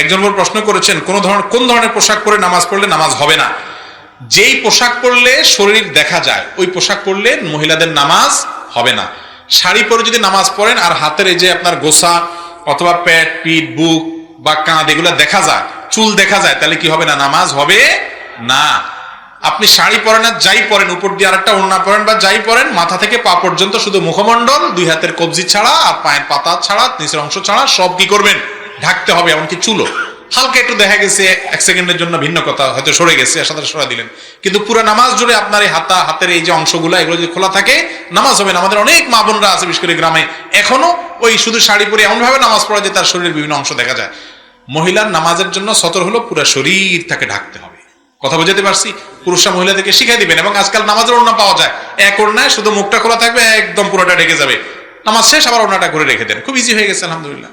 একজন বড় প্রশ্ন করেছেন, কোন ধরনের কোন ধরনের পোশাক পরে নামাজ পড়লে নামাজ হবে না? যেই পোশাক পরলে শরীর দেখা যায়, ওই পোশাক পরলে মহিলাদের নামাজ হবে না। শাড়ি পরে যদি নামাজ পড়েন আর হাতের এই যে আপনার গোসা অথবা পেট পিঠ, বুক বা কাঁধ, এগুলো দেখা যায়, চুল দেখা যায়, তাহলে কি হবে না? নামাজ হবে না। আপনি শাড়ি পরেন আর যাই পরেন, উপর দিয়ে আরেকটা ওড়না পরেন বা যাই পরেন, মাথা থেকে পা পর্যন্ত শুধু মুখমণ্ডল, দুই হাতের কবজি ছাড়া আর পায়ের পাতা ছাড়া, নিচের অংশ ছাড়া সব কি করবেন? ঢাকতে হবে, এমনকি চুলো হালকা একটু দেখা গেছে, এক সেকেন্ডের জন্য ভিন্ন কথা, হয়তো সরে গেছে সাথে সরা দিলেন। কিন্তু পুরো নামাজ জুড়ে আপনার এই হাতা, হাতের এই যে অংশগুলো, এগুলো যদি খোলা থাকে, নামাজ হবে না। আমাদের অনেক মা বোনরা আছে, বিশেষ করে গ্রামে। এখনও ওই শুধু শাড়ি পরে এমনভাবে নামাজ পড়া যে তার শরীরের বিভিন্ন অংশ দেখা যায়। মহিলার নামাজের জন্য সতর হলো পুরো শরীর তাকে ঢাকতে হবে। কথা বোঝাতে পারছি? পুরুষরা মহিলাদেরকে শিখাই দিবেন, এবং আজকাল নামাজের ওড়না পাওয়া যায়। এক ওড়নায় শুধু মুখটা খোলা থাকবে, একদম পুরোটা ঢেকে যাবে। নামাজ শেষ, আবার ওড়নাটা করে রেখে দেন। খুব ইজি হয়ে গেছে, আলহামদুলিল্লাহ।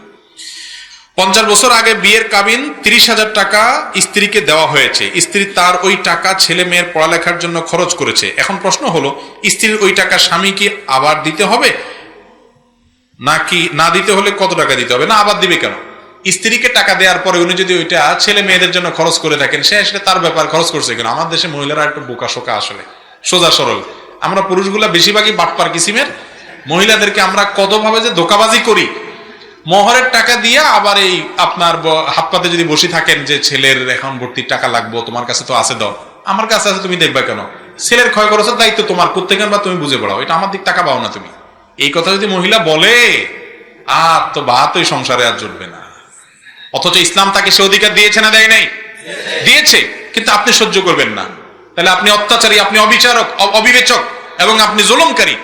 পঞ্চাশ বছর আগে বিয়ের কাবিন তিরিশ হাজার টাকা স্ত্রীকে দেওয়া হয়েছে। স্ত্রী তার ওই টাকা ছেলে মেয়ের পড়ালেখার জন্য খরচ করেছে। এখন প্রশ্ন হলো, স্ত্রীর ওই টাকা স্বামী কি আবার দিতে হবে? নাকি না দিতে হলে কত টাকা দিতে হবে? না, আবার দিবে কেন? স্ত্রীকে টাকা দেওয়ার পরে উনি যদি ওইটা ছেলে মেয়েদের জন্য খরচ করে থাকেন, সে আসলে তার ব্যাপার খরচ করছে কেন? আমার দেশে মহিলারা একটু বোকা শোকা আসলে। সোজা সরল। আমরা পুরুষগুলা বেশিরভাগই বাটপার কিসিমের? মহিলাদেরকে আমরা কতভাবে যে ধোকাবাজি করি মহরের টাকা দিয়ে আবার এই আপনার হাত পাতে যদি বসে থাকেন যে ছেলের এখন ভর্তির টাকা লাগবো, তোমার কাছে তো আছে দাও। আমার কাছে আছে, তুমি দেখবা কেন? ছেলের ক্ষয় খরচের দায়িত্ব তোমার করতে কেন বা তুমি বুঝে পড়াও। এটা আমার দিক টাকা পাও না তুমি। এই কথা যদি মহিলা বলে, আর তো বাত ওই সংসারে আর জুটবে না। অথচ ইসলাম তাকে সে অধিকার দিয়েছে না দেয় নাই? দিয়েছে, কিন্তু আপনি সহ্য করবেন না। তাহলে আপনি অত্যাচারী, আপনি অবিচারক অবিবেচক এবং আপনি জুলুমকারী।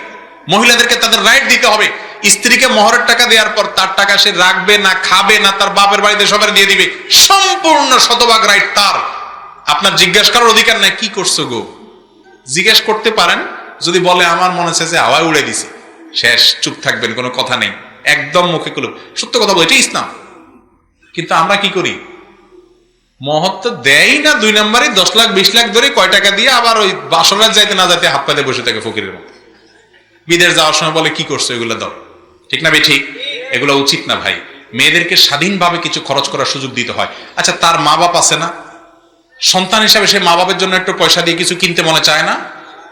মহিলাদেরকে তাদের রাইট দিতে হবে। স্ত্রীকে মহরের টাকা দেওয়ার পর তার টাকা সে রাখবে না, খাবে না, তার বাপের বাড়িতে সবার দিয়ে দিবে। সম্পূর্ণ শতভাগ রাইট তার। আপনার জিজ্ঞেস করার অধিকার নাই, কি করছ গো? জিজ্ঞেস করতে পারেন, যদি বলে আমার মনে হচ্ছে যে হাওয়ায় উড়ে দিছে শেষ, চুপ থাকবেন, কোনো কথা নেই। একদম মুখে কুলুপ। সত্য কথা বলে এটাই ইসলাম। কিন্তু আমরা কি করি? মহত্ব দেয় না, দুই নম্বরে দশ লাখ, বিশ লাখ ধরে কয় টাকা দিয়ে আবার ওই বাসনার যাইতে না যাইতে হাত পাতে বসে থাকে ফকিরের মতো। বিদেশ যাওয়ার সময় বলে, কি করছ? এগুলো দাও। ঠিক না ভাই? ঠিক। এগুলো উচিত না ভাই। মেয়েদেরকে স্বাধীনভাবে কিছু খরচ করার সুযোগ দিতে হয়। আচ্ছা তার মা বাপ আছে না? সন্তান হিসাবে সে মা বাপের জন্য একটু পয়সা দিয়ে কিছু কিনতে মনে চায় না?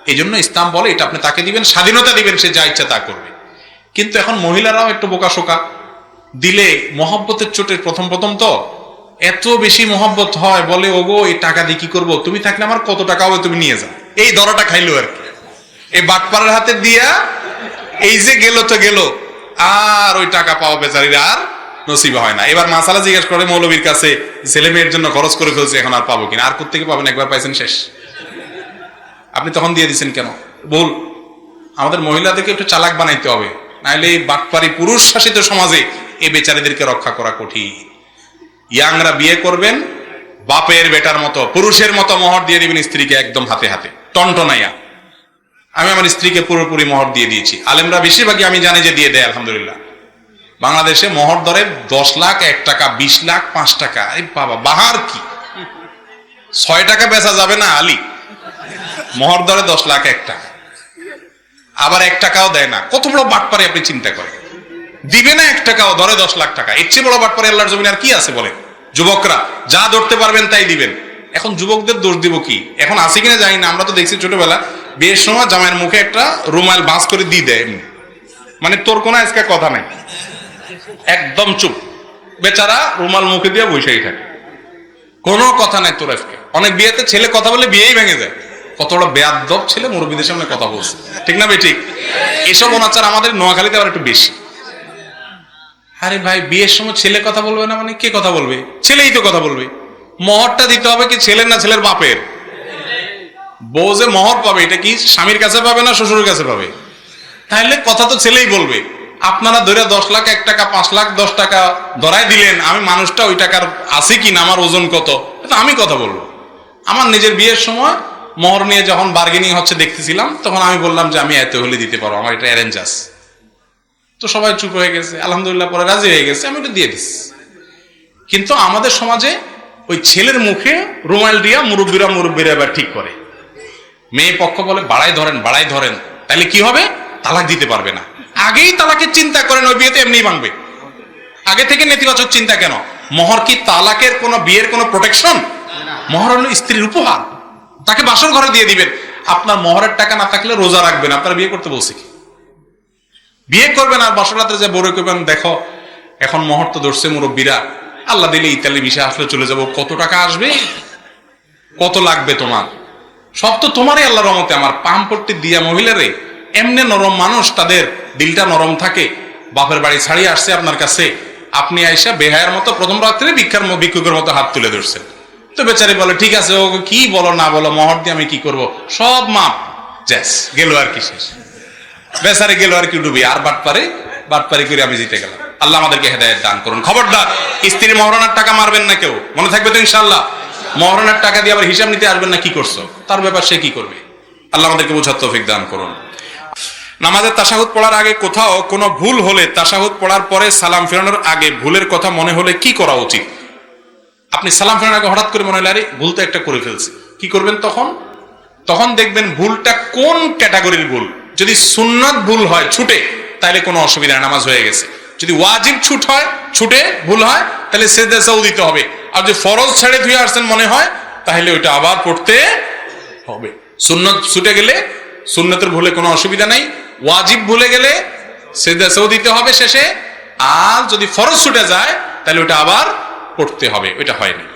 এই জন্য ইসলাম বলে, এটা আপনি তাকে দিবেন, স্বাধীনতা দিবেন, সে যা ইচ্ছা তা করবে। কিন্তু এখন মহিলারাও একটু বোকা শোকা দিলে মহব্বতের চোটে প্রথম প্রথম তো এত বেশি মহব্বত হয়, বলে, ওগো, এই টাকা দিয়ে কি করব? তুমি থাকলে আমার কত টাকা হবে, তুমি নিয়ে যাও। এই দরাটা খাইলো আর কি। এই বাটপাড়ার হাতে দিয়া, এই যে গেল তো গেল। আর ওই টাকা পাওয়া বেচারির আর নসিবে হয় না। এবার মাসালা জিজ্ঞেস করে মৌলবীর কাছে, ছেলে মেয়ের জন্য খরচ করে ফেলছে, এখন আর পাবো কিনা? আর কোথেকে পাবেন? একবার পাইছেন শেষ। আপনি তখন দিয়ে দিচ্ছেন কেন? ভুল। আমাদের মহিলাদেরকে একটু চালাক বানাইতে হবে। নাহলে এই বাটপারি পুরুষ শাসিত সমাজে এই বেচারিদেরকে রক্ষা করা কঠিন। ইয়াংরা বিয়ে করবেন, বাপের বেটার মতো, পুরুষের মতো মোহর দিয়ে দিবেন স্ত্রীকে একদম হাতে হাতে। টনটনাইয়া। আমি আমার স্ত্রীকে পুরোপুরি মহর দিয়ে দিয়েছি। আলেমরা বেশিরভাগই আমি জানি যে দিয়ে দেয়, আলহামদুলিল্লাহ। বাংলাদেশে মহর দরে দশ লাখ, এক টাকা, বিশ লাখ, পাঁচ টাকা। আরে বাবা, বাহার কি? ছয় টাকা বেচা যাবে না, আলী? মহর দরে দশ লাখ, এক টাকা। আবার এক টাকাও দেয় না। কত বড় বাটপারে আপনি চিন্তা করেন? দিবে না এক টাকাও ধরে দশ লাখ টাকা। এর চেয়ে বড় বাটপারে আল্লাহর জমিন আর কি আছে বলেন? যুবকরা, যা ধরতে পারবেন তাই দিবেন। এখন যুবকদের দোষ দিব কি? এখন আছে কিনা জানি না, আমরা তো দেখছি ছোটবেলা বিয়ের সময় জামাইয়ের মুখে একটা রুমাল ভাঁজ করে দিয়ে দেয় এমনি। মানে তোর কোনো আজকে কথা নাই। একদম চুপ। বেচারা রুমাল মুখে দিয়ে বসেই থাকে। কোনো কথা নাই তোর আজকে। অনেক বিয়েতে ছেলে কথা বলে বিয়েই ভেঙে যায়। কত বড় বেয়াদব ছেলে মুরব্বীদের সামনে কথা বলছে। ঠিক না ভাই? ঠিক? এসব অনাচার আমাদের নোয়াখালীতে আবার একটু বেশি। আরে ভাই, বিয়ের সময় ছেলে কথা বলবে না মানে কে কথা বলবে? ছেলেই তো কথা বলবে। মহরটা দিতে হবে কি ছেলের না ছেলের বাপের? বউ যে মহর পাবে, এটা কি স্বামীর কাছে পাবে না শ্বশুরের কাছে পাবে? তাহলে কথা তো ছেলেই বলবে, আপনারা ধরে দশ লাখ, এক টাকা, পাঁচ লাখ, দশ টাকা ধরাই দিলেন, আমি মানুষটা ওই টাকার আছে কি না আমার ওজন কত? এটা আমি কথা বলব। আমার নিজের বিয়ের সময় মহর নিয়ে যখন বার্গেনিং হচ্ছে দেখতেছিলাম, তখন আমি বললাম যে আমি এত হলে দিতে পারব, আমার এটা অ্যারেঞ্জ আছে। তো সবাই চুপ হয়ে গেছে, আলহামদুলিল্লাহ পরে রাজি হয়ে গেছে, আমি ওটা দিয়ে দিচ্ছি কিন্তু আমাদের সমাজে ওই ছেলের মুখে রুমাল দিয়া মুরব্বীরা মুরব্বীরা এবার ঠিক করে। মেয়ে পক্ষ বলে, বাড়াই ধরেন বাড়াই ধরেন। তাহলে কি হবে? তালাক দিতে পারবে না। আগেই তালাকের চিন্তা করেন, ওই বিয়েতে এমনি ভাঙবে। আগে থেকে নেতিবাচক চিন্তা কেন? মহর কি তালাকের কোনো, বিয়ের কোনো প্রোটেকশন মহর হলো স্ত্রীর উপহার। তাকে বাসর ঘরে দিয়ে দিবেন। আপনার মহরের টাকা না থাকলে রোজা রাখবেন। আপনার বিয়ে করতে বলছি কি? বিয়ে করবেন আর বাসর রাতে যে বড় করবেন, দেখো, এখন মহর তো ধরছে মুরব্বীরা। আল্লাহ দিলে ইতালি বিষয় আসলে চলে যাব। কত টাকা আসবে? কত লাগবে তোমার? সব তো তোমারই আল্লাহ রহমতে। আমার পাম্পট্টি দিয়া মহিলারে, এমনি নরম মানুষ, তাদের দিলটা নরম থাকে। বাপের বাড়ি ছাড়িয়ে আসছে আপনার কাছে। আপনি আইসা বেহায়ের মতো প্রথম রাত্রে ভিক্ষার ভিক্ষুকের মতো হাত তুলে ধরছেন। তো বেচারি বলে, ঠিক আছে, ও কি বলো, না বলো, মহর দিয়ে আমি কি করব? সব মাপ। জ্যাস, গেল আর কি শেষ। বেচারে গেল আর কি ডুবি। আর বাট পারে বাট পারে করে আমি জিতে গেলাম। আল্লাহ আমাদেরকে হেদায়ত দান করুন। খবরদার স্ত্রী মহরানার টাকা মারবেন না কেউ। মনে থাকবে তো ইনশাল্লাহ মহরানার টাকা দিয়ে আবার হিসাব নিতে আসবেন না, কি করছ? তার ব্যাপার সে কি করবে? আল্লাহ আমাদেরকে বোঝার তৌফিক দান করুন। নামাজের তাসাহুদ পড়ার আগে কোথাও কোনো ভুল হলে তাসাহুদ পড়ার পরে সালাম ফেরানোর আগে ভুলের কথা মনে হলে কি করা উচিত? আপনি সালাম ফেরানোর আগে হঠাৎ করে মনে হলে, আরে, ভুল তো একটা করে ফেলছি। কি করবেন তখন? তখন দেখবেন ভুলটা কোন ক্যাটাগরির ভুল? যদি সুন্নত ভুল হয়, ছুটে তাহলে কোনো অসুবিধা নামাজ হয়ে গেছে। যদি ওয়াজিব ছুট হয়, ছুটে ভুল হয় তাহলে সেজদা দিতে হবে। আর যদি ফরজ ছেড়ে ধুয়ে আসছেন মনে হয়, তাহলে ওইটা আবার পড়তে হবে। সুন্নত ছুটে গেলে সুন্নতের ভুলে কোনো অসুবিধা নাই, ওয়াজিব ভুলে গেলে সেও দিতে হবে শেষে, আর যদি ফরজ ছুটে যায়, তাহলে ওইটা আবার পড়তে হবে, ওইটা হয়নি।